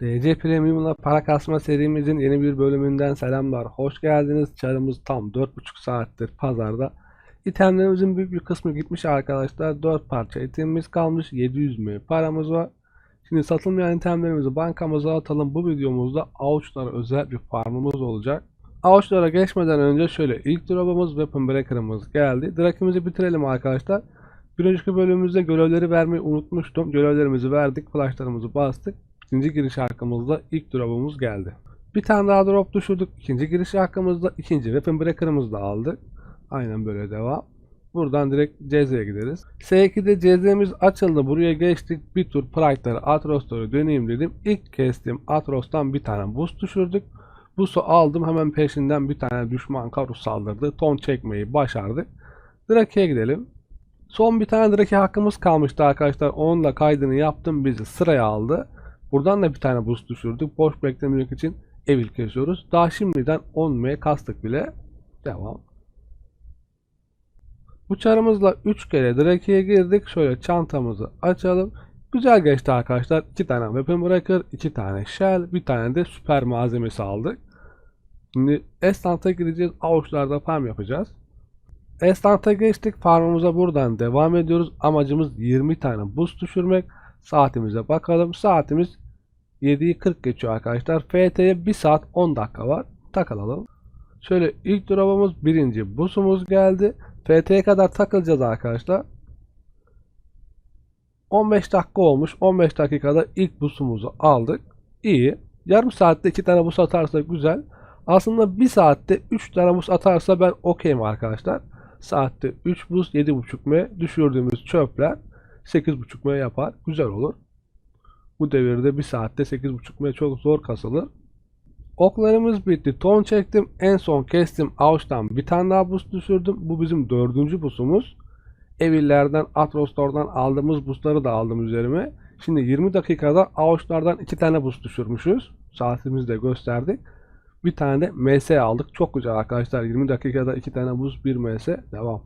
DC Premium'la para kasma serimizin yeni bir bölümünden selamlar. Hoş geldiniz. Çarımız tam 4,5 saattir pazarda. İtemlerimizin büyük bir kısmı gitmiş arkadaşlar. 4 parça itemimiz kalmış. 700 mi paramız var. Şimdi satılmayan itemlerimizi bankamıza atalım. Bu videomuzda avuçlara özel bir farmımız olacak. Avuçlara geçmeden önce şöyle ilk drop'umuz Weapon Breaker'ımız geldi. Drakimizi bitirelim arkadaşlar. Bir önceki bölümümüzde görevleri vermeyi unutmuştum. Görevlerimizi verdik, flashlarımızı bastık. İkinci giriş hakkımızda ilk drop'umuz geldi. Bir tane daha drop düşürdük. İkinci giriş hakkımızda ikinci weapon breaker'ımızı da aldık. Aynen böyle devam. Buradan direkt CZ'ye gideriz. S2'de CZ'miz açıldı. Buraya geçtik. Bir tur Pride'ları Atros'ları döneyim dedim. İlk kestiğim Atros'tan bir tane boost düşürdük. Boost'u aldım. Hemen peşinden bir tane düşman karus saldırdı. Ton çekmeyi başardık. Drake'ye gidelim. Son bir tane Drake hakkımız kalmıştı arkadaşlar. Onun da kaydını yaptım. Bizi sıraya aldı. Buradan da bir tane boost düşürdük. Boş beklememek için evil kesiyoruz. Daha şimdiden 10M kastık bile. Devam. Bu çarımızla 3 kere Drake'ye girdik. Şöyle çantamızı açalım. Güzel geçti arkadaşlar. 2 tane Weapon Breaker, 2 tane Shell, bir tane de süper malzemesi aldık. Şimdi Estant'a gideceğiz. Avuçlarda farm yapacağız. Estant'a geçtik. Farmımıza buradan devam ediyoruz. Amacımız 20 tane boost düşürmek. Saatimize bakalım. Saatimiz 7'yi 40 geçiyor arkadaşlar. FT'ye 1 saat 10 dakika var. Takılalım. Şöyle ilk drop'umuz birinci busumuz geldi. FT'ye kadar takılacağız arkadaşlar. 15 dakika olmuş. 15 dakikada ilk busumuzu aldık. İyi. Yarım saatte 2 tane bus atarsa güzel. Aslında 1 saatte 3 tane bus atarsa ben okeyim arkadaşlar. Saatte 3 bus 7.5 m düşürdüğümüz çöpler 8.5 m yapar. Güzel olur. Bu devirde 1 saatte 8.5 m çok zor kasılır. Oklarımız bitti. Ton çektim. En son kestim. Avuçtan bir tane daha bus düşürdüm. Bu bizim dördüncü busumuz. Evillerden, Atros'lardan aldığımız busları da aldım üzerime. Şimdi 20 dakikada avuçlardan 2 tane bus düşürmüşüz. Saatimizi de gösterdik. Bir tane de MS aldık. Çok güzel arkadaşlar. 20 dakikada 2 tane bus, 1 MS. Devam.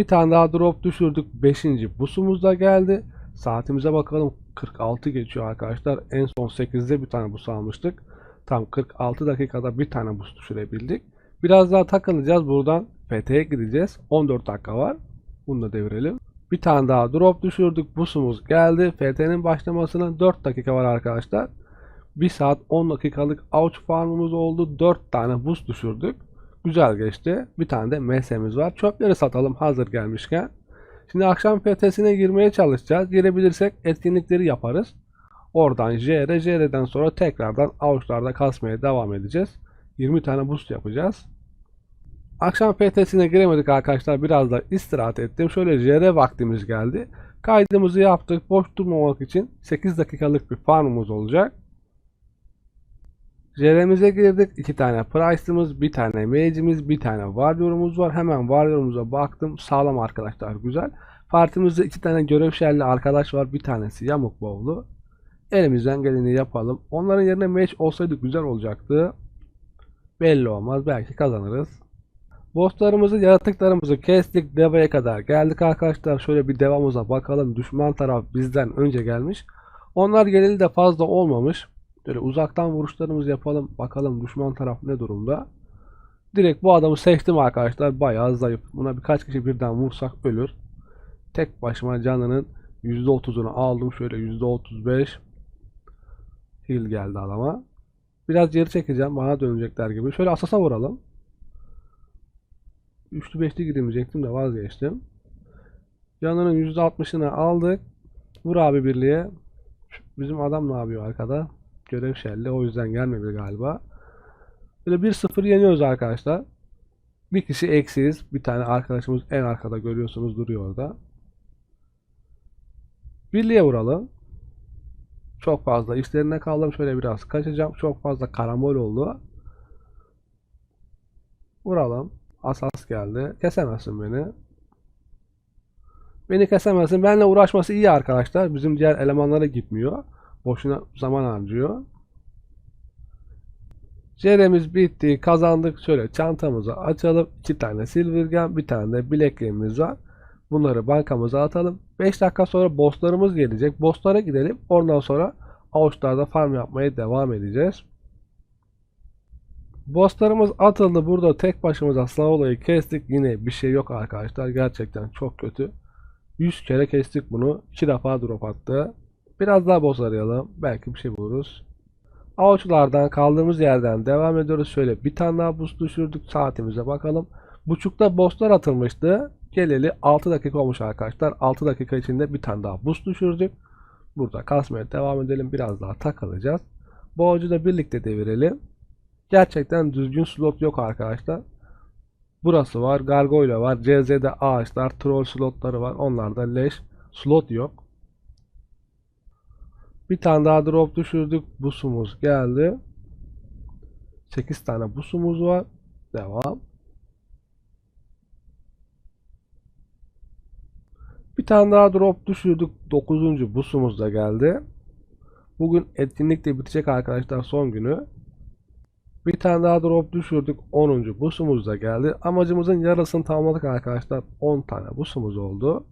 Bir tane daha drop düşürdük. 5. busumuz da geldi. Saatimize bakalım. 46 geçiyor arkadaşlar. En son 8'de bir tane bus almıştık. Tam 46 dakikada bir tane bus düşürebildik. Biraz daha takılacağız. Buradan FT'ye gideceğiz. 14 dakika var. Bunu da devirelim. Bir tane daha drop düşürdük. Busumuz geldi. FT'nin başlamasına 4 dakika var arkadaşlar. 1 saat 10 dakikalık avuç farmımız oldu. 4 tane bus düşürdük. Güzel geçti. Bir tane de MS'miz var. Çöpleri satalım hazır gelmişken. Şimdi akşam PT'sine girmeye çalışacağız. Girebilirsek etkinlikleri yaparız. Oradan JR, JR'den sonra tekrardan avuçlarda kasmaya devam edeceğiz. 20 tane boost yapacağız. Akşam PT'sine giremedik arkadaşlar. Biraz da istirahat ettim. Şöyle JR vaktimiz geldi. Kaydımızı yaptık. Boş durmamak için 8 dakikalık bir farmımız olacak. JR'mize girdik. 2 tane Price'ımız, bir tane Mage'imiz, bir tane Warrior'umuz var. Hemen Warrior'umuza baktım. Sağlam arkadaşlar güzel. Partimizde 2 tane görev şerli arkadaş var. Bir tanesi yamuk bowlu. Elimizden geleni yapalım. Onların yerine match olsaydı güzel olacaktı. Belli olmaz. Belki kazanırız. Bosslarımızı, yaratıklarımızı kestik. Deva'ya kadar geldik arkadaşlar. Şöyle bir devamıza bakalım. Düşman taraf bizden önce gelmiş. Onlar geleli de fazla olmamış. Böyle uzaktan vuruşlarımızı yapalım. Bakalım düşman taraf ne durumda. Direkt bu adamı seçtim arkadaşlar. Bayağı zayıf. Buna birkaç kişi birden vursak ölür. Tek başıma canının %30'unu aldım. Şöyle %35 heal geldi adama. Biraz geri çekeceğim. Bana dönecekler gibi. Şöyle asasa vuralım. Üçlü beşli giremeyecektim de vazgeçtim. Canının %60'ını aldık. Vur abi birliğe. Bizim adam ne yapıyor arkada? Görev şelli. O yüzden gelmedi galiba. Böyle 1-0 yeniyoruz arkadaşlar. Bir kişi eksiyiz. Bir tane arkadaşımız en arkada görüyorsunuz duruyor orada. Birliğe vuralım. Çok fazla işlerine kaldım. Şöyle biraz kaçacağım. Çok fazla karambol oldu. Vuralım. Asas geldi. Kesemezsin beni. Beni kesemezsin. Benimle uğraşması iyi arkadaşlar. Bizim diğer elemanlara gitmiyor. Boşuna zaman harcıyor. Ceremiz bitti. Kazandık. Şöyle çantamızı açalım. 2 tane silver gun, bir tane de bilekliğimiz var. Bunları bankamıza atalım. 5 dakika sonra bosslarımız gelecek. Bosslara gidelim. Ondan sonra avuçlarda farm yapmaya devam edeceğiz. Bosslarımız atıldı. Burada tek başımıza sınav olayı kestik. Yine bir şey yok arkadaşlar. Gerçekten çok kötü. 100 kere kestik bunu. 2 defa drop attı. Biraz daha boss arayalım. Belki bir şey buluruz. Avuçlardan kaldığımız yerden devam ediyoruz. Şöyle bir tane daha boost düşürdük. Saatimize bakalım. Buçukta bosslar atılmıştı. Geleli 6 dakika olmuş arkadaşlar. 6 dakika içinde bir tane daha boost düşürdük. Burada kasmaya devam edelim. Biraz daha takılacağız. Boğacı da birlikte devirelim. Gerçekten düzgün slot yok arkadaşlar. Burası var. Gargoyle var. CZ'de ağaçlar. Troll slotları var. Onlarda leş. Slot yok. Bir tane daha drop düşürdük. Busumuz geldi. 8 tane busumuz var. Devam. Bir tane daha drop düşürdük. 9. busumuz da geldi. Bugün etkinlik de bitecek arkadaşlar son günü. Bir tane daha drop düşürdük. 10. busumuz da geldi. Amacımızın yarısını tamamladık arkadaşlar. 10 tane busumuz oldu.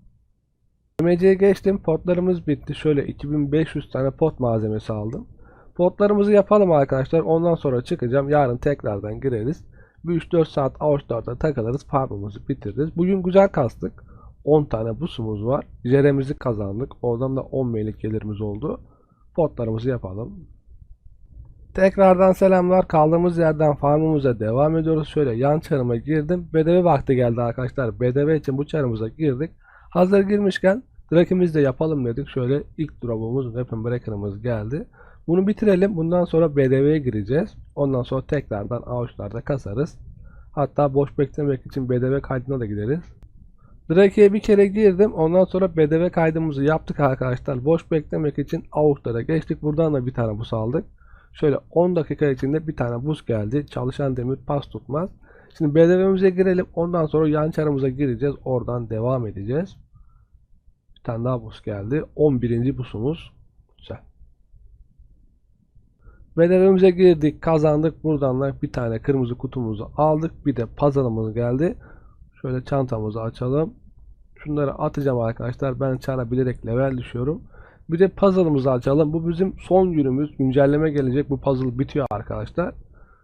MC'ye geçtim. Potlarımız bitti. Şöyle 2500 tane pot malzemesi aldım. Potlarımızı yapalım arkadaşlar. Ondan sonra çıkacağım. Yarın tekrardan gireriz. Bir 3-4 saat avuçlarda takılırız. Farmımızı bitiririz. Bugün güzel kastık. 10 tane busumuz var. Jeremizi kazandık. Oradan da 10 meylik gelirimiz oldu. Potlarımızı yapalım. Tekrardan selamlar. Kaldığımız yerden farmımıza devam ediyoruz. Şöyle yan çarıma girdim. BDV vakti geldi arkadaşlar. BDV için bu çarımıza girdik. Hazır girmişken Drakimizi de yapalım dedik. Şöyle ilk drop'umuz Weapon Breaker'ımız geldi. Bunu bitirelim. Bundan sonra BDV'ye gireceğiz. Ondan sonra tekrardan avuçlarda kasarız. Hatta boş beklemek için BDV kaydına da gideriz. Drake'ye bir kere girdim. Ondan sonra BDV kaydımızı yaptık arkadaşlar. Boş beklemek için avuçlara geçtik. Buradan da bir tane bus aldık. Şöyle 10 dakika içinde bir tane buz geldi. Çalışan demir pas tutmaz. Şimdi BDV'mize girelim. Ondan sonra yan çarımıza gireceğiz. Oradan devam edeceğiz. Tane daha buz geldi. 11. busumuz. Güzel. BDV'mize girdik. Kazandık. Buradan da bir tane kırmızı kutumuzu aldık. Bir de pazarımız geldi. Şöyle çantamızı açalım. Şunları atacağım arkadaşlar. Ben çara bilerek level düşüyorum. Bir de puzzle'ımızı açalım. Bu bizim son günümüz. Güncelleme gelecek. Bu puzzle bitiyor arkadaşlar.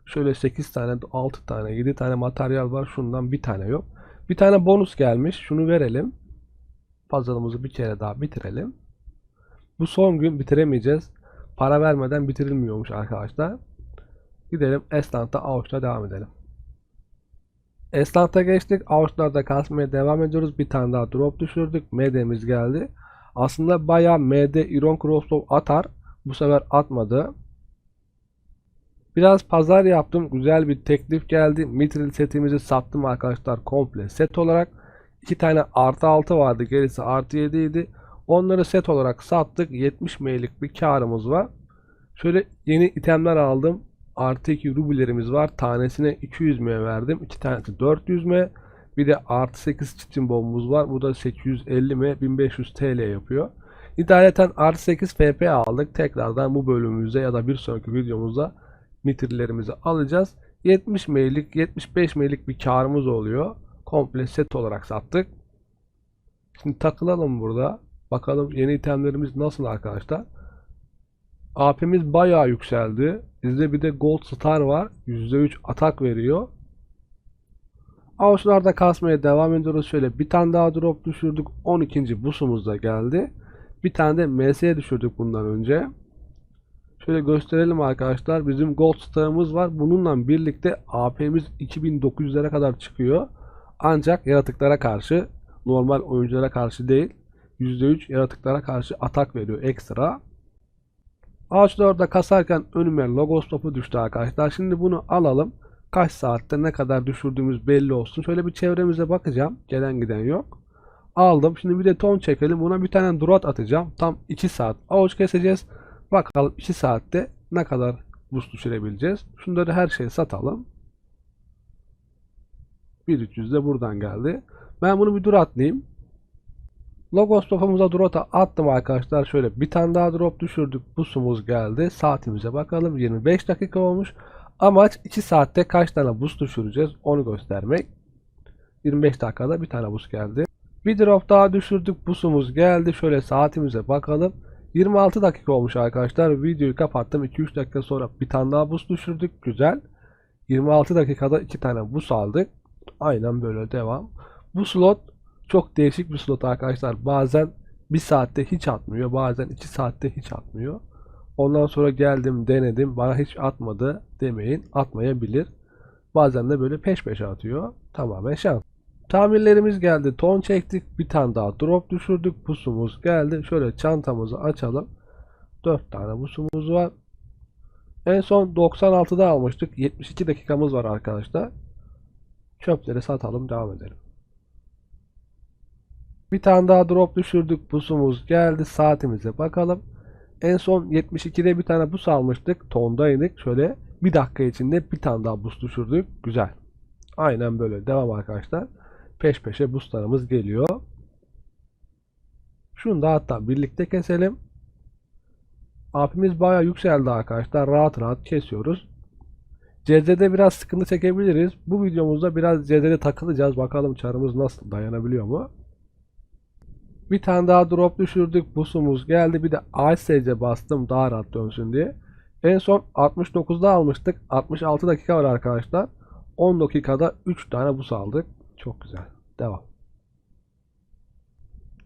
Şöyle 8 tane, 6 tane, 7 tane materyal var. Şundan bir tane yok. Bir tane bonus gelmiş. Şunu verelim. Puzzle'ımızı bir kere daha bitirelim. Bu son gün bitiremeyeceğiz. Para vermeden bitirilmiyormuş arkadaşlar. Gidelim Esland'da Avuç'ta devam edelim. Esland'a geçtik. Avuçlarda kasmaya devam ediyoruz. Bir tane daha drop düşürdük. MD'miz geldi. Aslında bayağı MD Iron Crossbow atar. Bu sefer atmadı. Biraz pazar yaptım. Güzel bir teklif geldi. Mithril setimizi sattım arkadaşlar komple set olarak. 2 tane artı 6 vardı. Gerisi artı 7 idi. Onları set olarak sattık. 70 meylik bir karımız var. Şöyle yeni itemler aldım. Artı 2 rubilerimiz var. Tanesine 200 M verdim. 2 tanesi 400 M. Bir de artı 8 çitin bombumuz var. Bu da 850 M 1500 TL yapıyor. İdareten artı 8 FP aldık. Tekrardan bu bölümümüzde ya da bir sonraki videomuzda mitirlerimizi alacağız. 70 meylik 75 meylik bir karımız oluyor. Komple set olarak sattık. Şimdi takılalım burada. Bakalım yeni itemlerimiz nasıl arkadaşlar. AP'miz bayağı yükseldi. Bizde bir de Gold Star var. %3 atak veriyor. Avuçlarda kasmaya devam ediyoruz. Şöyle bir tane daha drop düşürdük. 12. busumuz da geldi. Bir tane de MS'ye düşürdük bundan önce. Şöyle gösterelim arkadaşlar. Bizim Gold Star'ımız var. Bununla birlikte AP'miz 2900'lere kadar çıkıyor. Ancak yaratıklara karşı normal oyunculara karşı değil. %3 yaratıklara karşı atak veriyor ekstra. Ağaçlarda kasarken önüme logos topu düştü arkadaşlar. Şimdi bunu alalım. Kaç saatte ne kadar düşürdüğümüz belli olsun. Şöyle bir çevremize bakacağım. Gelen giden yok. Aldım. Şimdi bir de ton çekelim. Buna bir tane drot atacağım. Tam 2 saat avuç keseceğiz. Bakalım 2 saatte ne kadar buz düşürebileceğiz. Şunları her şeyi satalım. 1300 de buradan geldi. Ben bunu bir dur atlayayım. Logos topumuza drop'a attım arkadaşlar. Şöyle bir tane daha drop düşürdük. Busumuz geldi. Saatimize bakalım. 25 dakika olmuş. Amaç 2 saatte kaç tane buz düşüreceğiz onu göstermek. 25 dakikada bir tane buz geldi. Bir drop daha düşürdük. Busumuz geldi. Şöyle saatimize bakalım. 26 dakika olmuş arkadaşlar. Videoyu kapattım. 2-3 dakika sonra bir tane daha buz düşürdük. Güzel. 26 dakikada 2 tane buz aldık. Aynen böyle devam. Bu slot çok değişik bir slot arkadaşlar. Bazen 1 saatte hiç atmıyor. Bazen 2 saatte hiç atmıyor. Ondan sonra geldim denedim. Bana hiç atmadı demeyin. Atmayabilir. Bazen de böyle peş peşe atıyor. Tamamen şans. Tamirlerimiz geldi. Ton çektik. Bir tane daha drop düşürdük. Pusumuz geldi. Şöyle çantamızı açalım. 4 tane pusumuz var. En son 96'da almıştık. 72 dakikamız var arkadaşlar. Çöpleri satalım. Devam edelim. Bir tane daha drop düşürdük. Pusumuz geldi. Saatimize bakalım. En son 72'de bir tane bus almıştık. Tondaydık. Şöyle bir dakika içinde bir tane daha bus düşürdük. Güzel. Aynen böyle. Devam arkadaşlar. Peş peşe buslarımız geliyor. Şunu da hatta birlikte keselim. Apimiz bayağı yükseldi arkadaşlar. Rahat rahat kesiyoruz. CZ'de biraz sıkıntı çekebiliriz. Bu videomuzda biraz CZ'de takılacağız. Bakalım çarımız nasıl dayanabiliyor mu? Bir tane daha drop düşürdük. Busumuz geldi. Bir de ASC bastım daha rahat dönsün diye. En son 69'da almıştık. 66 dakika var arkadaşlar. 10 dakikada 3 tane bus aldık. Çok güzel. Devam.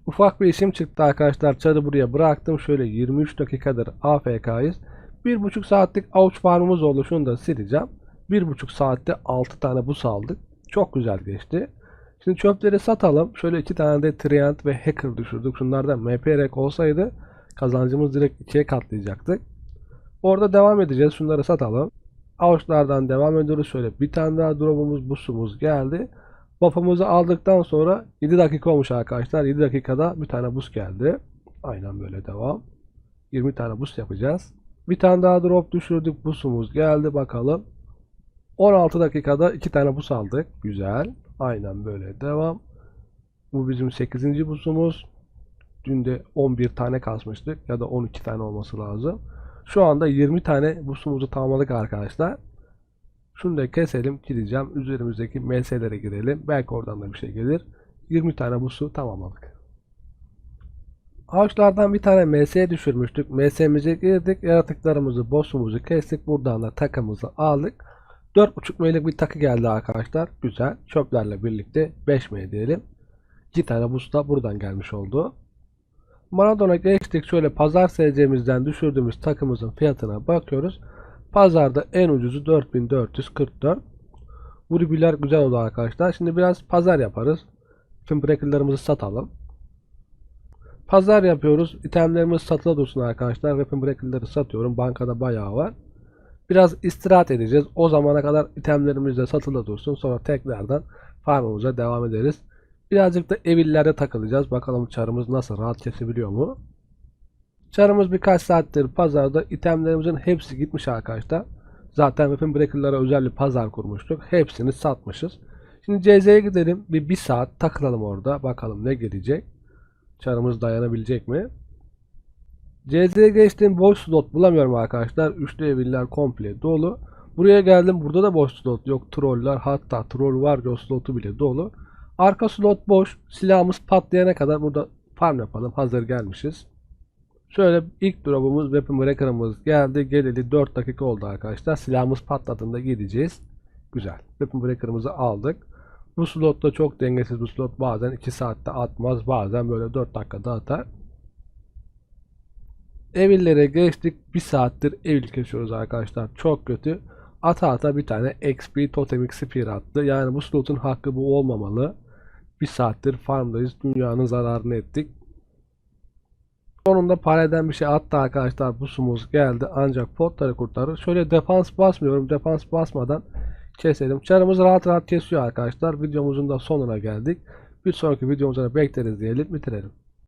Ufak bir işim çıktı arkadaşlar. Çarı buraya bıraktım. Şöyle 23 dakikadır AFK'yız. 1,5 saatlik avuç farmımız oldu. Şunu da sileceğim. 1,5 saatte 6 tane bus aldık. Çok güzel geçti. Şimdi çöpleri satalım. Şöyle iki tane de Triant ve Hacker düşürdük. Şunlardan MPRek olsaydı kazancımız direkt ikiye katlayacaktık. Orada devam edeceğiz. Şunları satalım. Avuçlardan devam ediyoruz. Şöyle bir tane daha drop'umuz, busumuz geldi. Buff'ımızı aldıktan sonra 7 dakika olmuş arkadaşlar. 7 dakikada bir tane bus geldi. Aynen böyle devam. 20 tane bus yapacağız. Bir tane daha drop düşürdük. Busumuz geldi. Bakalım. 16 dakikada 2 tane bus aldık. Güzel. Aynen böyle devam. Bu bizim 8. busumuz. Dün de 11 tane kasmıştık. Ya da 12 tane olması lazım. Şu anda 20 tane busumuzu tamamladık arkadaşlar. Şunu da keselim. Gideceğim. Üzerimizdeki MS'lere girelim. Belki oradan da bir şey gelir. 20 tane busu tamamladık. Ağaçlardan bir tane MS düşürmüştük. MS'mize girdik. Yaratıklarımızı, boss'umuzu kestik. Buradan da takımızı aldık. 4.5 M'lik bir takı geldi arkadaşlar. Güzel. Çöplerle birlikte 5 M diyelim. 2 tane boost da buradan gelmiş oldu. Maradona geçtik. Şöyle pazar SC'mizden düşürdüğümüz takımızın fiyatına bakıyoruz. Pazarda en ucuzu 4444. Bu rubiler güzel oldu arkadaşlar. Şimdi biraz pazar yaparız. Tüm breaker'larımızı satalım. Pazar yapıyoruz. İtemlerimiz satıla dursun arkadaşlar. Weapon breaker'ları satıyorum. Bankada bayağı var. Biraz istirahat edeceğiz. O zamana kadar itemlerimiz de satıla dursun. Sonra tekrardan farmımıza devam ederiz. Birazcık da evillerde takılacağız. Bakalım çarımız nasıl rahat kesebiliyor mu? Çarımız birkaç saattir pazarda. itemlerimizin hepsi gitmiş arkadaşlar. Zaten Weapon Breaker'lara özel bir pazar kurmuştuk. Hepsini satmışız. Şimdi CZ'ye gidelim. Bir, bir saat takılalım orada. Bakalım ne gelecek. Çarımız dayanabilecek mi? CZ'ye geçtiğim boş slot bulamıyorum arkadaşlar. Üçlü eviller komple dolu. Buraya geldim. Burada da boş slot yok. Troller hatta troll var. O slotu bile dolu. Arka slot boş. Silahımız patlayana kadar burada farm yapalım. Hazır gelmişiz. Şöyle ilk drop'umuz Weapon Breaker'ımız geldi. Geleli 4 dakika oldu arkadaşlar. Silahımız patladığında gideceğiz. Güzel. Weapon Breaker'ımızı aldık. Bu slotta çok dengesiz bu slot. Bazen 2 saatte atmaz. Bazen böyle 4 dakikada atar. Evillere geçtik. 1 saattir evil kesiyoruz arkadaşlar. Çok kötü. Ata ata bir tane XP Totemic Spear attı. Yani bu slotun hakkı bu olmamalı. 1 saattir farmdayız. Dünyanın zararını ettik. Sonunda pareden bir şey attı arkadaşlar. Busumuz geldi. Ancak potları kurtarır. Şöyle defans basmıyorum. Defans basmadan keselim. Çarımız rahat rahat kesiyor arkadaşlar. Videomuzun da sonuna geldik. Bir sonraki videomuzda bekleriz diyelim. Bitirelim.